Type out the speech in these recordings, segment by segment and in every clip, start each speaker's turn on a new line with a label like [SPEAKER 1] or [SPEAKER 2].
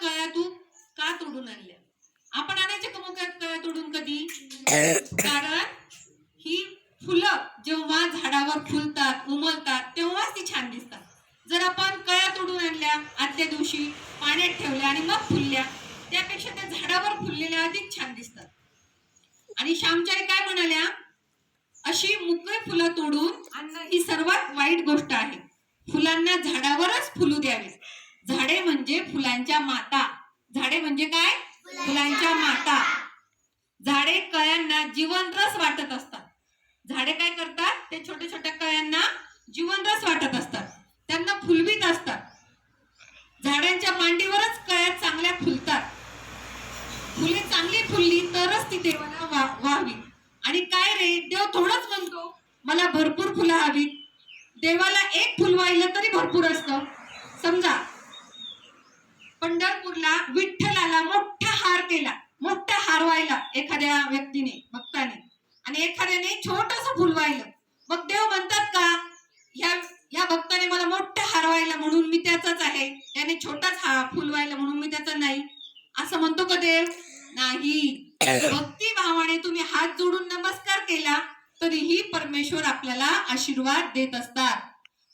[SPEAKER 1] कळ्या तू का तोडून आणल्या. आपण आणायचे का मुक्या कळ्या तोडून कधी? कारण ही फुलं जेव्हा झाडावर फुलतात उमलतात तेव्हाच ती छान दिसतात. जर आपण कळ्या तोडून आणल्या आदल्या दिवशी पाण्यात ठेवल्या आणि मग फुलल्या त्यापेक्षा त्या झाडावर फुललेल्या अधिक छान दिसतात. आणि श्यामच्या काय म्हणाल्या? अशी मुकळी फुलं तोडून आणणं ही सर्वात वाईट गोष्ट आहे. फुलांना झाडावरच फुलू द्यावे झाडे म्हणजे फुलांच्या माता. झाडे म्हणजे काय? फुलांच्या माता. झाडे कळ्यांना जीवन रस वाटत असतात. झाडे काय करतात? ते छोट्या छोट्या कळ्यांना जीवन रस वाटत असतात. त्यांना फुलवीत असतात. झाडांच्या मांडीवरच कळ्या चांगल्या फुलतात. फुले चांगली फुलली तरच ती देवाला वा- वाहावी. आणि काय रे? देव थोडंच म्हणतो मला भरपूर फुलं हवीत. देवाला एक फुल वाहिलं तरी भरपूर असतं समजा पंढरपूरला विठ्ठलाला मोठा हार केला मोठा हार एखाद्या व्यक्तीने भक्ताने. आणि एखाद्याने छोटस फुल वाहिलं. मग देव म्हणतात का ह्या या भक्ताने मला मोठं हार व्हायला म्हणून मी त्याचाच आहे. त्याने छोटाच हा फुल व्हायला म्हणून मी त्याचा नाही. असं म्हणतो का देव? नाही. भक्ती भावाने तुम्ही हात जोडून नमस्कार केला तरीही परमेश्वर आपल्याला आशीर्वाद देत असतात.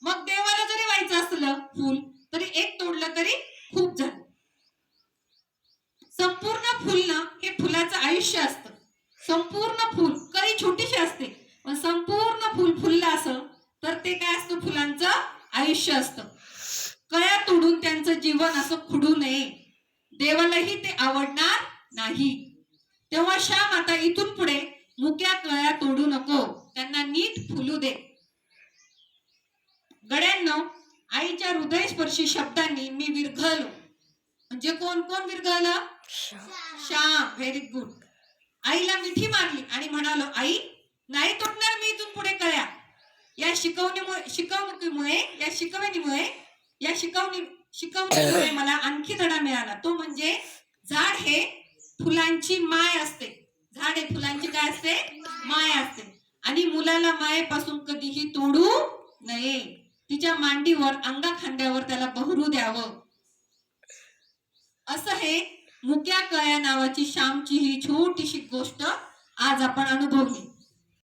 [SPEAKER 1] मग देवाला जरी व्हायचं असलं फुल तरी एक तोडलं तरी खूप झालं. संपूर्ण फुलणं हे फुलाचं आयुष्य असतं. संपूर्ण फुल कळी छोटीशी असते पण संपूर्ण फुल फुललं असं तर ते काय असतं? फुलांचं आयुष्य असतं. कळ्या तोडून त्यांचं जीवन असं खुडू नये. देवालाही ते आवडणार नाही. तेव्हा श्याम आता इथून पुढे मुक्या कळ्या तोडू नको त्यांना नीट फुलू दे. गड्यांनो आईच्या हृदयस्पर्शी शब्दांनी मी विरघळलो. म्हणजे कोण कोण विरघळलं? श्याम. व्हेरी गुड आईला मिठी मारली आणि म्हणालो आई नाही तोडणार मी इथून पुढे कळ्या. या शिकवणीमुळे शिकवणुकीमुळे या शिकवणीमुळे या शिकवणी शिकवणीमुळे मला आणखी धडा मिळाला. तो म्हणजे झाड हे फुलांची माय असते. झाड हे फुलांची काय असते? माय असते. आणि मुलाला मायेपासून कधीही तोडू नये. तिच्या मांडीवर अंगा खांद्यावर त्याला बहरू द्यावं. असं हे मुक्या कळ्या नावाची श्यामची ही छोटीशी गोष्ट आज आपण अनुभवली.